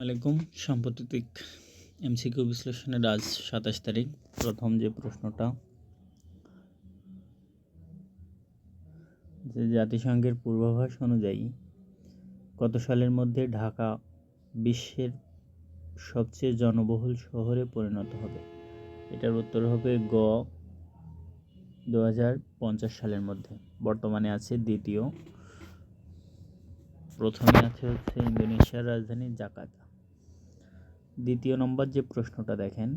আলাইকুম। সাম্প্রতিক এমসিকিউ বিশ্লেষণের আজ সাতাশ তারিখ, প্রথম যে প্রশ্নটা, যে জাতিসংঘের পূর্বাভাস অনুযায়ী কত সালের মধ্যে ঢাকা বিশ্বের সবচেয়ে জনবহুল শহরে পরিণত হবে? এটার উত্তর হবে গ দু হাজার পঞ্চাশ সালের মধ্যে। বর্তমানে আছে দ্বিতীয়। প্রথমে আছে হচ্ছে ইন্দোনেশিয়ার রাজধানী জাকার্তা। দ্বিতীয় নম্বর যে প্রশ্নটা দেখেন,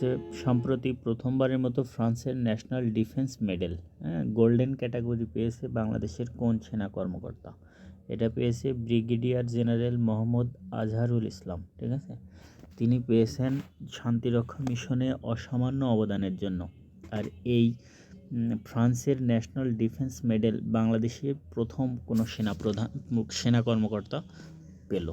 যে সম্প্রতি প্রথমবারের মতো ফ্রান্সের ন্যাশনাল ডিফেন্স মেডেল হ্যাঁ গোল্ডেন ক্যাটাগরি পেয়েছে বাংলাদেশের কোন সেনা কর্মকর্তা? এটা পেয়েছে ব্রিগেডিয়ার জেনারেল মোহাম্মদ আজহারুল ইসলাম, ঠিক আছে? তিনি পেয়েছেন শান্তিরক্ষা মিশনে অসামান্য অবদানের জন্য। আর এই ফ্রান্সের ন্যাশনাল ডিফেন্স মেডেল বাংলাদেশের প্রথম কোনো সেনা প্রধান সেনা কর্মকর্তা পেল।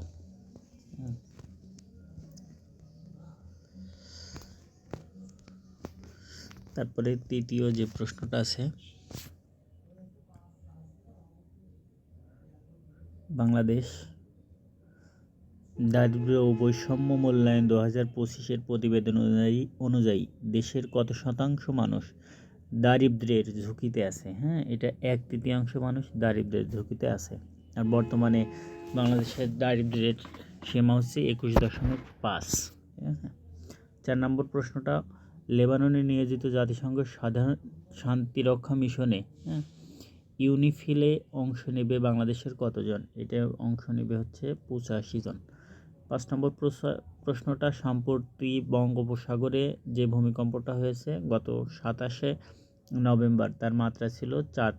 তারপরে তৃতীয় যে প্রশ্নটা আছে, বাংলাদেশ দারিদ্র ও বৈষম্য মূল্যায়ন দু হাজার পঁচিশের প্রতিবেদন অনুযায়ী অনুযায়ী দেশের কত শতাংশ মানুষ দারিদ্রের ঝুঁকিতে আছে? হ্যাঁ এটা এক তৃতীয়াংশ মানুষ দারিদ্রের ঝুঁকিতে আছে। আর বর্তমানে বাংলাদেশের দারিদ্রের সীমা হচ্ছে একুশ দশমিক পাঁচ। ঠিক আছে চার নম্বর প্রশ্নটা লেবাননে নিয়োজিত জাতিসংঘ সাধারণ শান্তিরক্ষা মিশনে হ্যাঁ ইউনিফিলে অংশ নেবে বাংলাদেশের কতজন? এটা অংশ নেবে হচ্ছে পঁচাশি জন। পাঁচ নম্বর প্রশ্নটা সম্প্রতি বঙ্গোপসাগরে যে ভূমিকম্পটা হয়েছে গত সাতাশে নভেম্বর, তার মাত্রা ছিল চার।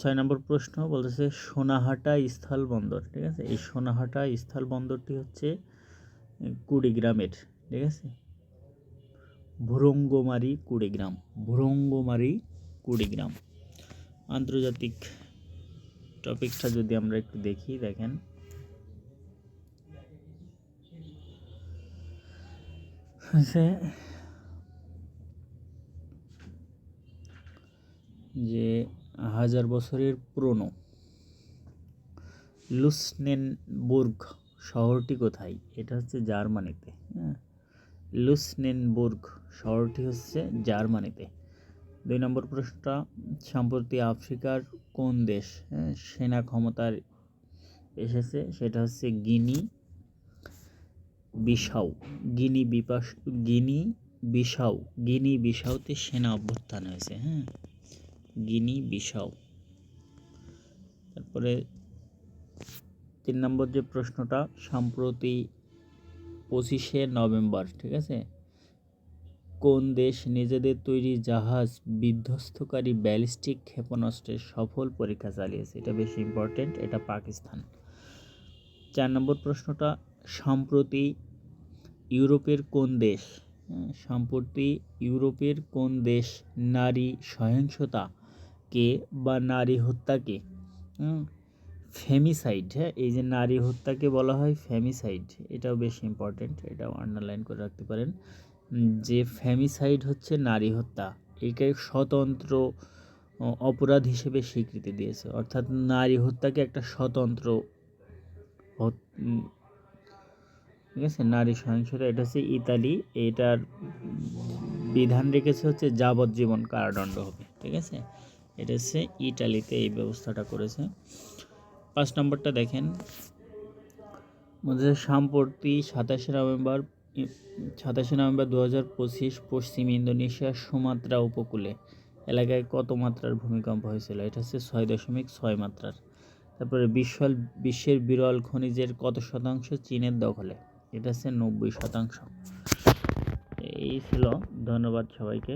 ছয় নম্বর প্রশ্ন বলতেছে সোনাহাটা স্থল বন্দর ঠিক আছে? এই সোনাহাটা স্থল বন্দরটি হচ্ছে কুড়িগ্রামের, ঠিক আছে? ভুরঙ্গমারি কুড়িগ্রাম ভুরঙ্গমারি কুড়িগ্রাম। আন্তর্জাতিক টপিকটা যদি আমরা একটু দেখি, দেখেন। যে হাজার বছরের পুরনো লুসনেনবুর্গ শহরটি কোথায়? এটা হচ্ছে জার্মানিতে হ্যাঁ। লুসনেনবুর্গ শহরটি হচ্ছে জার্মানিতে। দুই নম্বর প্রশ্নটা, সম্প্রতি আফ্রিকার কোন দেশ হ্যাঁ সেনা ক্ষমতার এসেছে? সেটা হচ্ছে গিনি বিশাউ গিনি বিপাস গিনি বিশাউ গিনি বিশাউতে সেনা অভ্যুত্থান হয়েছে হ্যাঁ গিনি বিশাউ তারপরে তিন নম্বর যে প্রশ্নটা, সম্প্রতি পঁচিশে নভেম্বর ঠিক আছে? কোন দেশ নিজেদের তৈরি জাহাজ বিধ্বস্তকারী ব্যালিস্টিক ক্ষেপণাস্ত্রের সফল পরীক্ষা চালিয়েছে? এটা বেশি ইম্পর্টেন্ট এটা পাকিস্তান। চার নম্বর প্রশ্নটা সম্প্রতি ইউরোপের কোন দেশ হ্যাঁ, সম্প্রতি ইউরোপের কোন দেশ নারী সহিংসতাকে বা নারী হত্যাকে ফেমিসাইড হ্যাঁ? এই যে নারী হত্যাকে বলা হয় ফেমিসাইড, এটাও বেশ ইম্পর্টেন্ট এটাও আন্ডারলাইন করে রাখতে পারেন। যে ফ্যামিসাইড হচ্ছে নারী হত্যা, একে স্বতন্ত্র অপরাধ হিসেবে স্বীকৃতি দিয়েছে। অর্থাৎ নারী হত্যাকে একটা স্বতন্ত্র ঠিক আছে? নারী সহিংসতা, এটা হচ্ছে ইতালি, এটার বিধান রেখেছে হচ্ছে যাবজ্জীবন কারাদণ্ড হবে, ঠিক আছে? এটা হচ্ছে ইটালিতে এই ব্যবস্থাটা করেছে। পাঁচ নম্বরটা দেখেন। মধ্যে সাম্প্রতি সাতাশে নভেম্বর সাতাশে নভেম্বর দু হাজার পঁচিশ পশ্চিম ইন্দোনেশিয়ার সুমাত্রা উপকূলে এলাকায় কত মাত্রার ভূমিকম্প হয়েছিল? এটা হচ্ছে ছয় দশমিক ছয় মাত্রার। তারপরে বিশ্ব বিশ্বের বিরল খনিজের কত শতাংশ? চীনের দখলে। এটা হচ্ছে নব্বই শতাংশ। এই ছিল। ধন্যবাদ সবাইকে।